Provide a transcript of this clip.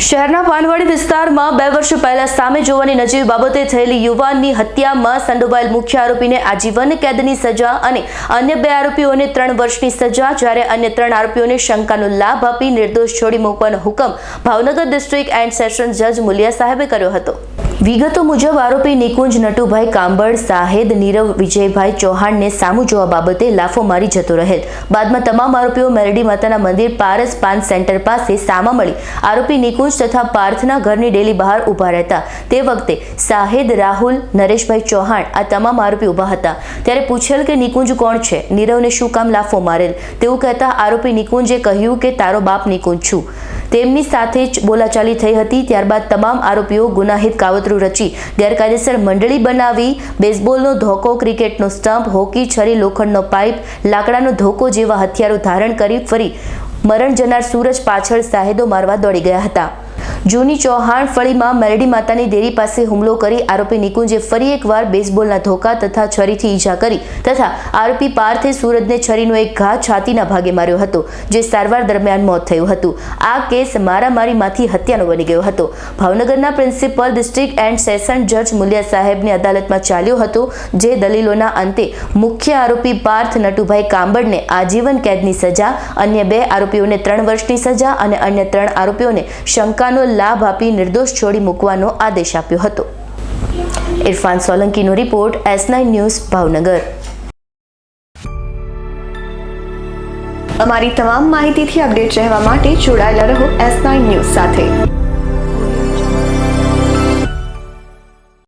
શહેરના પાનવાડી વિસ્તારમાં બે વર્ષ પહેલા સામે જોવાની નજીવી બાબતે થયેલી યુવાનની હત્યામાં સંડોવાયેલ મુખ્ય આરોપીને આજીવન કેદની સજા અને અન્ય બે આરોપીઓને ત્રણ વર્ષની સજા જ્યારે અન્ય ત્રણ આરોપીઓને શંકાનો લાભ આપી નિર્દોષ છોડી મૂકવાનો હુકમ ભાવનગર ડિસ્ટ્રિક્ટ એન્ડ સેશન જજ મુલિયા સાહેબે કર્યો હતો. વિગતો મુજબ આરોપી નિકુંજ નટુભાઈ કાંબળ, સાહેદ નીરવ વિજયભાઈ ચૌહાણને સામુ જોવા બાબતે લાફો મારી જતો રહેલ બાદમાં તમામ આરોપીઓ મેરડી માતાના મંદિર પારસ પાન સેન્ટર પાસે સામા મળી. આરોપી નિકુંજ તથા પાર્થના ઘરની ડેલી બહાર ઊભા રહેતા. તે વખતે સાહેદ રાહુલ, નરેશભાઈ ચૌહાણ આ તમામ આરોપી ઊભા હતા. ત્યારે પૂછેલ કે નિકુંજ કોણ છે? નીરવને શું કામ લાફો મારેલ? તેવું કહેતા આરોપી નિકુંજે કહ્યું કે, તારો બાપ નિકુંજ છું. તેમની સાથે જ બોલાચાલી થઈ હતી, ત્યારબાદ તમામ આરોપીઓ ગુનાહિત કાવતરું રચી ગેરકાયદેસર મંડળી બનાવી બેઝબોલનો ધોકો, ક્રિકેટનો સ્ટમ્પ હોકી છરી, લોખંડનો પાઇપ, લાકડાનો ધોકો જેવા હથિયારો ધારણ કરી ફરી મરણ જનાર સૂરજ પાછળ સાહેદો મારવા દોડી ગયા હતા. જૂની ચૌહાણ ફળીમાં મેરડી માતાની દેરી પાસે હુમલો કરી આરોપી નિકુંજે ફરી એકવાર બેઝબોલના ધોકા તથા છરીથી ઈજા કરી તથા આરોપી પાર્થે સુરજને છરીનો એક ઘા છાતીના ભાગે માર્યો હતો, જે સારવાર દરમિયાન મોત થયું હતું. આ કેસ મારામારીમાંથી હત્યાનો બની ગયો હતો. ભાવનગરના પ્રિન્સિપલ ડિસ્ટ્રિક્ટ એન્ડ સેશન જજ મુલિયા સાહેબની અદાલતમાં ચાલ્યો હતો, જે દલીલોના અંતે મુખ્ય આરોપી પાર્થ નટુભાઈ કાંબડને આજીવન કેદની સજા, અન્ય બે આરોપીઓને ત્રણ વર્ષની સજા અને અન્ય ત્રણ આરોપીઓને શંકાનો લાભ આપી નિર્દોષ છોડી મૂકવાનો આદેશ આપ્યો હતો. Irfan સોલંકીનો report S nine news, Bhavnagar. અમારી તમામ માહિતીથી અપડેટ રહેવા માટે જોડાયેલા રહો એસ નાઇન ન્યૂઝ સાથે.